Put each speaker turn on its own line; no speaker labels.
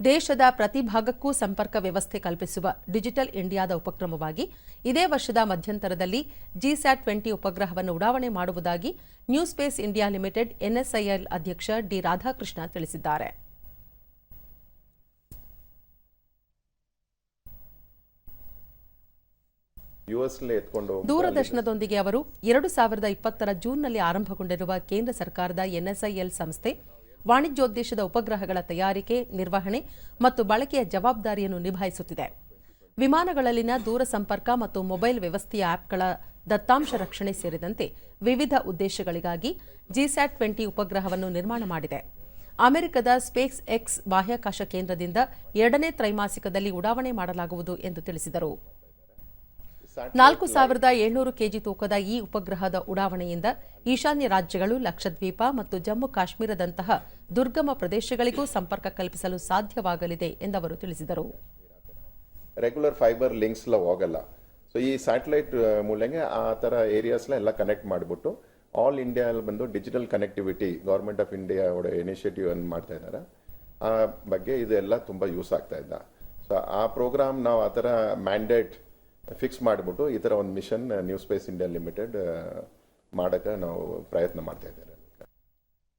ದೇಶದ ಪ್ರತಿ ಭಾಗಕ್ಕೂ ಸಂಪರ್ಕ ವ್ಯವಸ್ಥೆ ಕಲ್ಪಿಸುವ ಡಿಜಿಟಲ್ ಇಂಡಿಯಾದ ಉಪಕ್ರಮವಾಗಿ ಇದೇ ವರ್ಷದ ಮಧ್ಯಂತರದಲ್ಲಿ ಜಿಸ್ಯಾಟ್ ಟ್ವೆಂಟಿ ಉಪಗ್ರಹವನ್ನು ಉಡಾವಣೆ ಮಾಡುವುದಾಗಿ New Space India Limited NSIL ಅಧ್ಯಕ್ಷ ಡಿ ರಾಧಾಕೃಷ್ಣ ತಿಳಿಸಿದ್ದಾರೆ. ದೂರದರ್ಶನದೊಂದಿಗೆ ಅವರು ಎರಡು ಸಾವಿರದ ಇಪ್ಪತ್ತರ ಜೂನ್ನಲ್ಲಿ ಆರಂಭಗೊಂಡಿರುವ ಕೇಂದ್ರ ಸರ್ಕಾರದ ಎನ್ಎಸ್ಐಎಲ್ ಸಂಸ್ಥೆ ವಾಣಿಜ್ಯೋದ್ದೇಶದ ಉಪಗ್ರಹಗಳ ತಯಾರಿಕೆ, ನಿರ್ವಹಣೆ ಮತ್ತು ಬಳಕೆಯ ಜವಾಬ್ದಾರಿಯನ್ನು ನಿಭಾಯಿಸುತ್ತಿದೆ. ವಿಮಾನಗಳಲ್ಲಿನ ದೂರ ಸಂಪರ್ಕ ಮತ್ತು ಮೊಬೈಲ್ ವ್ಯವಸ್ಥೆಯ ಆಪ್ಗಳ ದತ್ತಾಂಶ ರಕ್ಷಣೆ ಸೇರಿದಂತೆ ವಿವಿಧ ಉದ್ದೇಶಗಳಿಗಾಗಿ ಜಿಸ್ಯಾಟ್ ಟ್ವೆಂಟಿ ಉಪಗ್ರಹವನ್ನು ನಿರ್ಮಾಣ ಮಾಡಿದೆ. ಅಮೆರಿಕದ ಸ್ಪೇಸ್ ಎಕ್ಸ್ ಬಾಹ್ಯಾಕಾಶ ಕೇಂದ್ರದಿಂದ ಎರಡನೇ ತ್ರೈಮಾಸಿಕದಲ್ಲಿ ಉಡಾವಣೆ ಮಾಡಲಾಗುವುದು ಎಂದು ತಿಳಿಸಿದರು. ನಾಲ್ಕು ಸಾವಿರದ ಏಳ್ನೂರು ಕೆಜಿ ತೂಕದ ಈ ಉಪಗ್ರಹದ ಉಡಾವಣೆಯಿಂದ ಈಶಾನ್ಯ ರಾಜ್ಯಗಳು ಲಕ್ಷದ್ವೀಪ ಮತ್ತು ಜಮ್ಮು ಕಾಶ್ಮೀರದಂತಹ ದುರ್ಗಮ ಪ್ರದೇಶಗಳಿಗೂ ಸಂಪರ್ಕ ಕಲ್ಪಿಸಲು ಸಾಧ್ಯವಾಗಲಿದೆ ಎಂದು ಅವರು ತಿಳಿಸಿದರು.
ರೆಗ್ಯುಲರ್ ಫೈಬರ್ ಲಿಂಕ್ಸ್ ಎಲ್ಲ ಹೋಗಲ್ಲ. ಸೊ ಈ ಸ್ಯಾಟಲೈಟ್ ಮೂಲಂಗೆ ಆ ಥರ ಏರಿಯಾಸ್ಲ ಎಲ್ಲ ಕನೆಕ್ಟ್ ಮಾಡಿಬಿಟ್ಟು ಆಲ್ ಇಂಡಿಯಾ ಬಂದು digital connectivity government of India ಅವರ ಇನಿಷಿಯೇಟಿವ್ ಅನ್ನು ಮಾಡ್ತಾ ಇದ್ದಾರೆ ಆ ಬಗ್ಗೆ ಇದೆಲ್ಲ ತುಂಬ ಯೂಸ್ ಆಗ್ತಾ ಇದ್ದ. ಸೊ ಆ ಪ್ರೋಗ್ರಾಮ್ ನಾವು ಆ ಥರ ಮ್ಯಾಂಡೇಟ್ ಫಿಕ್ಸ್ ಮಾಡಿಬಿಟ್ಟು ಈ ಥರ ಒಂದು mission new space India limited ಮಾಡೋಕ್ಕೆ ನಾವು ಪ್ರಯತ್ನ ಮಾಡ್ತಾ ಇದ್ದೇವೆ.